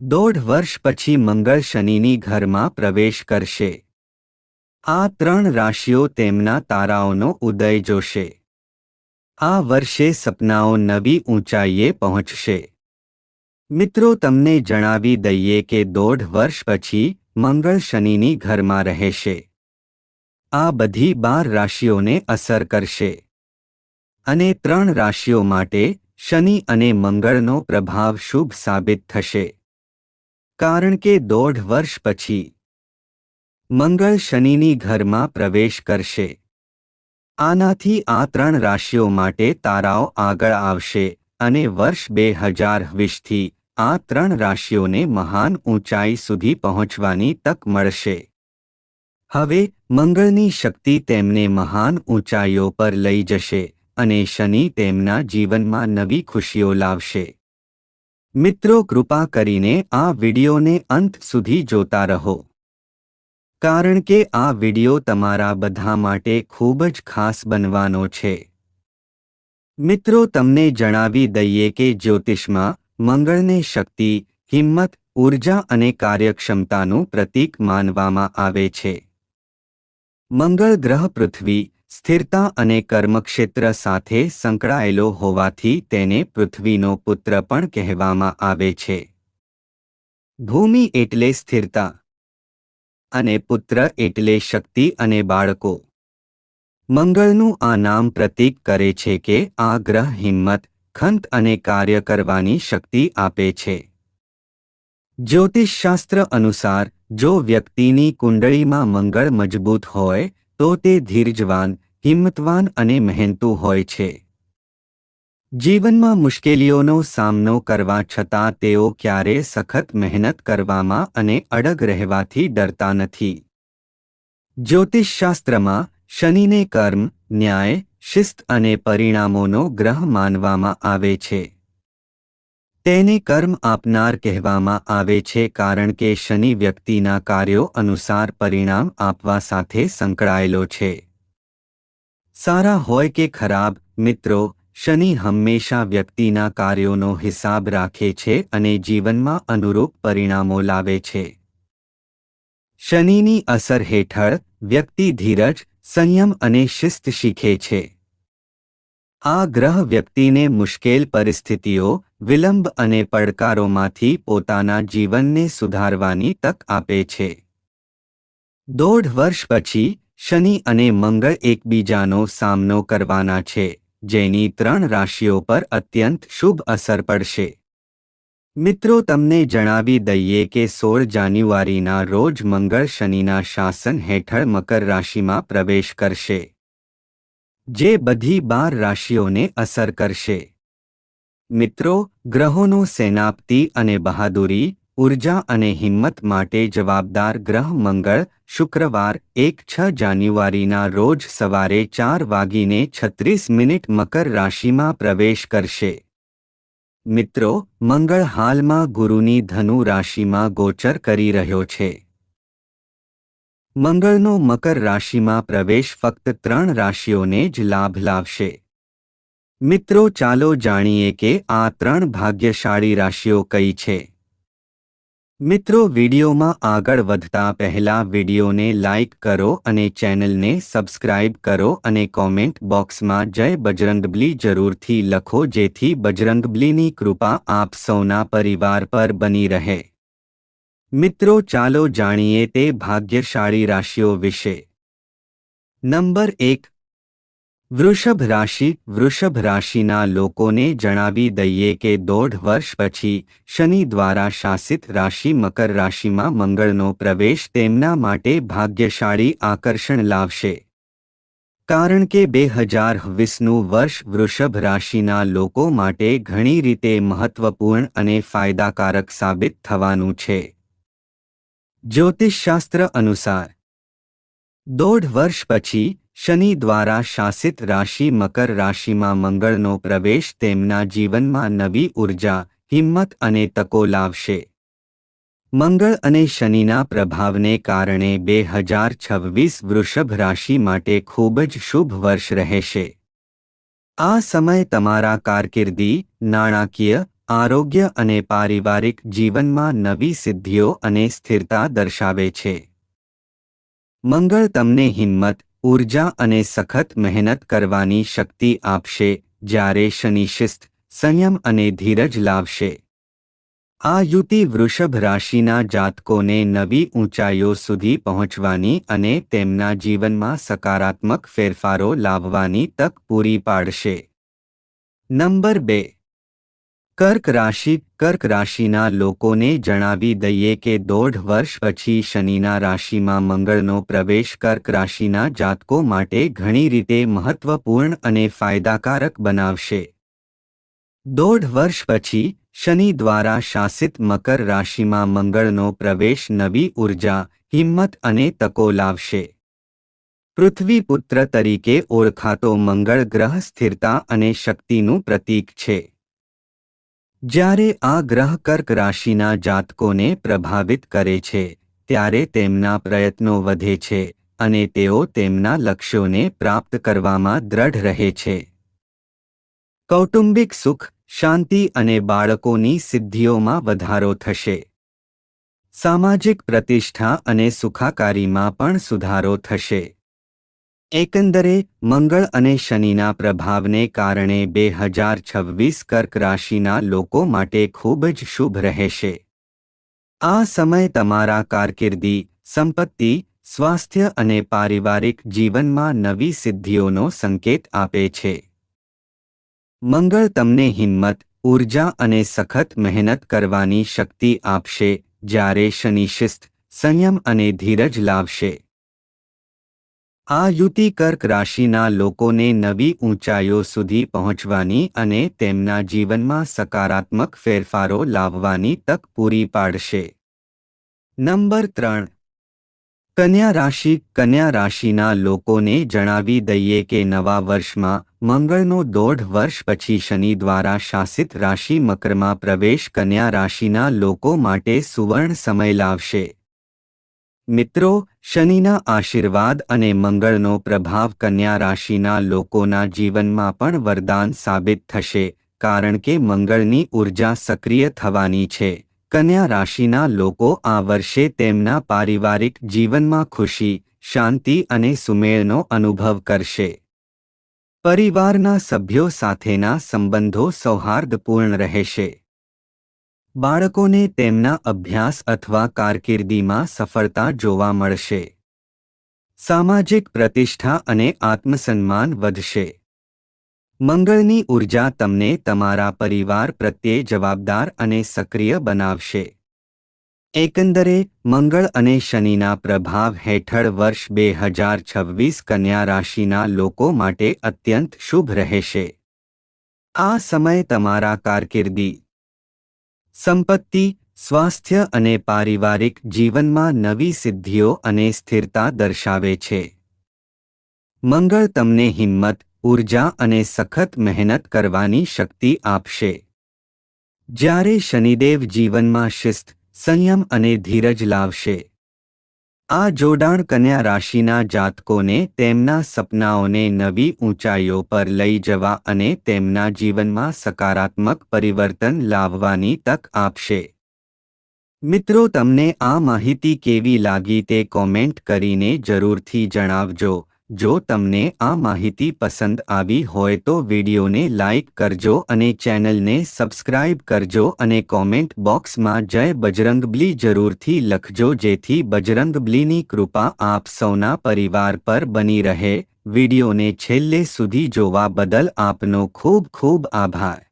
દોઢ વર્ષ પછી મંગળ શનિની ઘરમાં પ્રવેશ કરશે. આ ત્રણ રાશિઓ તેમના તારાઓનો ઉદય જોશે. આ વર્ષે સપનાઓ નવી ઊંચાઈએ પહોંચશે. મિત્રો, તમને જણાવી દઈએ કે દોઢ વર્ષ પછી મંગળ શનિની ઘરમાં રહેશે. આ બધી બાર રાશિઓને અસર કરશે. અને ત્રણ રાશિઓ માટે શનિ અને મંગળનો પ્રભાવ શુભ સાબિત થશે. કારણ કે દોઢ વર્ષ પછી મંગળ શનિની ઘરમાં પ્રવેશ કરશે. આનાથી આ ત્રણ રાશિઓ માટે તારાઓ આગળ આવશે અને વર્ષ બે હજાર વીસથી આ ત્રણ રાશિઓને મહાન ઊંચાઈ સુધી પહોંચવાની તક મળશે. હવે મંગળની શક્તિ તેમને મહાન ઊંચાઈઓ પર લઈ જશે અને શનિ તેમના જીવનમાં નવી ખુશીઓ લાવશે. મિત્રો કૃપા કરીને આ વિડિયોને અંત સુધી જોતા રહો. કારણ કે આ વિડિયો તમારા બધા માટે ખૂબ જ ખાસ બનવાનો છે. મિત્રો તમને જણાવી દઈએ કે જ્યોતિષમાં મંગળને શક્તિ, હિંમત ઊર્જા અને કાર્યક્ષમતાનું પ્રતીક માનવામાં આવે છે. મંગળ ગ્રહ પૃથ્વી સ્થિરતા અને કર્મક્ષેત્ર સાથે સંકળાયેલો હોવાથી તેને પૃથ્વીનો પુત્ર પણ કહેવામાં આવે છે. ભૂમિ એટલે સ્થિરતા અને પુત્ર એટલે શક્તિ અને બાળકો. મંગળનું આ નામ પ્રતીક કરે છે કે આ ગ્રહ હિંમત, ખંત અને કાર્ય કરવાની શક્તિ આપે છે. જ્યોતિષશાસ્ત્ર અનુસાર, જો વ્યક્તિની કુંડળીમાં મંગળ મજબૂત હોય તો તે ધીરજવાન, હિંમતવાન અને મહેનતુ હોય છે. જીવનમાં મુશ્કેલીઓનો સામનો કરવા છતાં તેઓ ક્યારે સખત મહેનત કરવામાં અને અડગ રહેવાથી ડરતા નથી. જ્યોતિષશાસ્ત્રમાં, શનિને કર્મ, ન્યાય, શિસ્ત અને પરિણામોનો ગ્રહ માનવામાં આવે છે. તેને કર્મ આપનાર કહેવામાં આવે છે કારણ કે શનિ વ્યક્તિના કાર્યો અનુસાર પરિણામ આપવા સાથે સંકળાયેલો છે. સારા હોય કે ખરાબ, મિત્રો, શનિ હંમેશા વ્યક્તિના કાર્યોનો હિસાબ રાખે છે અને જીવનમાં અનુરૂપ પરિણામો લાવે છે. શનિની અસર હેઠળ વ્યક્તિ ધીરજ, સંયમ અને શિસ્ત શીખે છે. આ ગ્રહ વ્યક્તિને મુશ્કેલ પરિસ્થિતિઓ, વિલંબ અને પડકારોમાંથી પોતાના જીવનને સુધારવાની તક આપે છે. દોઢ વર્ષ પછી, શનિ અને મંગળ એકબીજાનો સામનો કરવાના છે, જેની ત્રણ રાશિઓ પર અત્યંત શુભ અસર પડશે. મિત્રો, તમને જણાવી દઈએ કે સોળ જાન્યુઆરીના રોજ મંગળ શનિના શાસન હેઠળ મકર રાશિમાં પ્રવેશ કરશે. જે બધી બાર રાશિઓને અસર કરશે. મિત્રો, ગ્રહોનો સેનાપતિ અને બહાદુરી, ઊર્જા અને હિંમત માટે જવાબદાર ગ્રહ મંગળ, શુક્રવાર, એક છ જાન્યુઆરીના રોજ સવારે ચાર વાગીને છત્રીસ મિનિટ મકર રાશિમાં પ્રવેશ કરશે. મિત્રો, મંગળ હાલમાં ગુરુની ધનુ રાશિમાં ગોચર કરી રહ્યો છે. મંગળનો મકર રાશિમાં પ્રવેશ ફક્ત ત્રણ રાશિઓને જ લાભ લાવશે. મિત્રો, ચાલો જાણીએ કે આ ત્રણ ભાગ્યશાળી રાશિઓ કઈ છે. મિત્રો, વિડીયોમાં આગળ વધતા પહેલા વિડીયોને લાઇક કરો અને ચેનલને સબસ્ક્રાઇબ કરો અને કોમેન્ટ બોક્સમાં જય બજરંગબલી જરૂરથી લખો જેથી બજરંગબલીની કૃપા આપ સૌના પરિવાર પર બની રહે. મિત્રો ચાલો જાણીએ તે ભાગ્યશાળી રાશિઓ વિશે. નંબર એક. વૃષભ રાશિ. વૃષભ રાશિના લોકોને જણાવી દઈએ કે દોઢ વર્ષ પછી શનિ દ્વારા શાસિત રાશિ મકર રાશિમાં મંગળનો પ્રવેશ તેમના માટે ભાગ્યશાળી આકર્ષણ લાવશે. કારણ કે બે હજાર વીસનું વર્ષ વૃષભ રાશિના લોકો માટે ઘણી રીતે મહત્વપૂર્ણ અને ફાયદાકારક સાબિત થવાનું છે. જ્યોતિષશાસ્ત્ર અનુસાર. દોઢ વર્ષ પછી, શનિ દ્વારા શાસિત રાશિ મકર રાશિમાં મંગળનો પ્રવેશ તેમના જીવનમાં નવી ઊર્જા, હિંમત અને તકો લાવશે. મંગળ અને શનિના પ્રભાવને કારણે બે હજાર છવ્વીસ વૃષભ રાશિ માટે ખૂબ જ શુભ વર્ષ રહેશે. આ સમય તમારા કારકિર્દી, નાણાકીય આરોગ્ય અને પારિવારિક જીવનમાં નવી સિદ્ધિઓ અને સ્થિરતા દર્શાવે છે. મંગળ તમને હિંમત ઊર્જા અને સખત મહેનત કરવાની શક્તિ આપશે, જ્યારે શનિ શિસ્ત, સંયમ અને ધીરજ લાવશે. આ યુતિ વૃષભ રાશિના જાતકોને નવી ઊંચાઈઓ સુધી પહોંચવાની અને તેમના જીવનમાં સકારાત્મક ફેરફારો લાવવાની તક પૂરી પાડશે. નંબર બે કર્ક રાશિ, કર્ક રાશિના લોકોને જણાવી દઈએ કે દોઢ વર્ષ પછી શનિના રાશિમાં મંગળનો પ્રવેશ કર્ક રાશિના જાતકો માટે ઘણી રીતે મહત્વપૂર્ણ અને ફાયદાકારક બનાવશે. દોઢ વર્ષ પછી શનિ દ્વારા શાસિત મકર રાશિમાં મંગળનો પ્રવેશ નવી ઊર્જા, હિંમત અને તકો લાવશે. પૃથ્વીપુત્ર તરીકે ઓળખાતો મંગળ ગ્રહ સ્થિરતા અને શક્તિનું પ્રતીક છે. જ્યારે આ ગ્રહ કર્ક રાશિના જાતકોને પ્રભાવિત કરે છે, ત્યારે તેમના પ્રયત્નો વધે છે અને તેઓ તેમના લક્ષ્યોને પ્રાપ્ત કરવામાં દ્રઢ રહે છે. કૌટુંબિક સુખ, શાંતિ અને બાળકોની સિદ્ધિઓમાં વધારો થશે. સામાજિક પ્રતિષ્ઠા અને સુખાકારીમાં પણ સુધારો થશે. એકંદરે, મંગળ અને શનિના પ્રભાવને કારણે બે હજાર છવ્વીસ કર્ક રાશિના લોકો માટે ખૂબ જ શુભ રહેશે. આ સમય તમારા કારકિર્દી, સંપત્તિ, સ્વાસ્થ્ય અને પારિવારિક જીવનમાં નવી સિદ્ધિઓનો સંકેત આપે છે. મંગળ તમને હિંમત ઊર્જા અને સખત મહેનત કરવાની શક્તિ આપશે, જ્યારે શનિ શિસ્ત, સંયમ અને ધીરજ લાવશે. આ યુતિ કર્ક રાશિના લોકોને નવી ઊંચાઈઓ સુધી પહોંચવાની અને તેમના જીવનમાં સકારાત્મક ફેરફારો લાવવાની તક પૂરી પાડશે. નંબર ત્રણ. કન્યા રાશિ. કન્યા રાશિના લોકોને જણાવી દઈએ કે નવા વર્ષમાં મંગળનો દોઢ વર્ષ પછી શનિ દ્વારા શાસિત રાશિ મકરમાં પ્રવેશ કન્યા રાશિના લોકો માટે સુવર્ણ સમય લાવશે. મિત્રો, શનિના આશીર્વાદ અને મંગળનો પ્રભાવ કન્યા રાશિના લોકોના જીવનમાં પણ વરદાન સાબિત થશે, કારણ કે મંગળની ઊર્જા સક્રિય થવાની છે. કન્યા રાશિના લોકો આ વર્ષે તેમના પારિવારિક જીવનમાં ખુશી, શાંતિ અને સુમેળનો અનુભવ કરશે. પરિવારના સભ્યો સાથેના સંબંધો સૌહાર્દપૂર્ણ રહેશે. બાળકોને તેમના અભ્યાસ અથવા કારકિર્દીમાં સફળતા જોવા મળશે. સામાજિક પ્રતિષ્ઠા અને આત્મસન્માન વધશે. મંગળની ઊર્જા તમને તમારા પરિવાર પ્રત્યે જવાબદાર અને સક્રિય બનાવશે. એકંદરે, મંગળ અને શનિના પ્રભાવ હેઠળ વર્ષ બે હજાર છવ્વીસ કન્યા રાશિના લોકો માટે અત્યંત શુભ રહેશે. આ સમય તમારા કારકિર્દી સંપત્તિ, સ્વાસ્થ્ય અને પારિવારિક જીવનમાં નવી સિદ્ધિઓ અને સ્થિરતા દર્શાવે છે. મંગળ તમને હિંમત ઊર્જા અને સખત મહેનત કરવાની શક્તિ આપશે. જ્યારે શનિદેવ જીવનમાં શિસ્ત, સંયમ અને ધીરજ લાવશે. આ જોડાણ કન્યા રાશિના જાતકોને તેમના સપનાઓને નવી ઊંચાઈઓ પર લઈ જવા અને તેમના જીવનમાં સકારાત્મક પરિવર્તન લાવવાની તક આપશે. મિત્રો, તમને આ માહિતી કેવી લાગી તે કોમેન્ટ કરીને જરૂરથી જણાવજો. જો તમને આ માહિતી પસંદ આવી હોય તો વિડીયોને લાઇક કરજો અને ચેનલને સબસ્ક્રાઇબ કરજો અને કોમેન્ટ બોક્સમાં જય બજરંગબલી જરૂરથી લખજો જેથી બજરંગબલીની કૃપા આપ સૌના પરિવાર પર બની રહે. વિડીયોને છેલ્લે સુધી જોવા બદલ આપનો ખૂબ ખૂબ આભાર.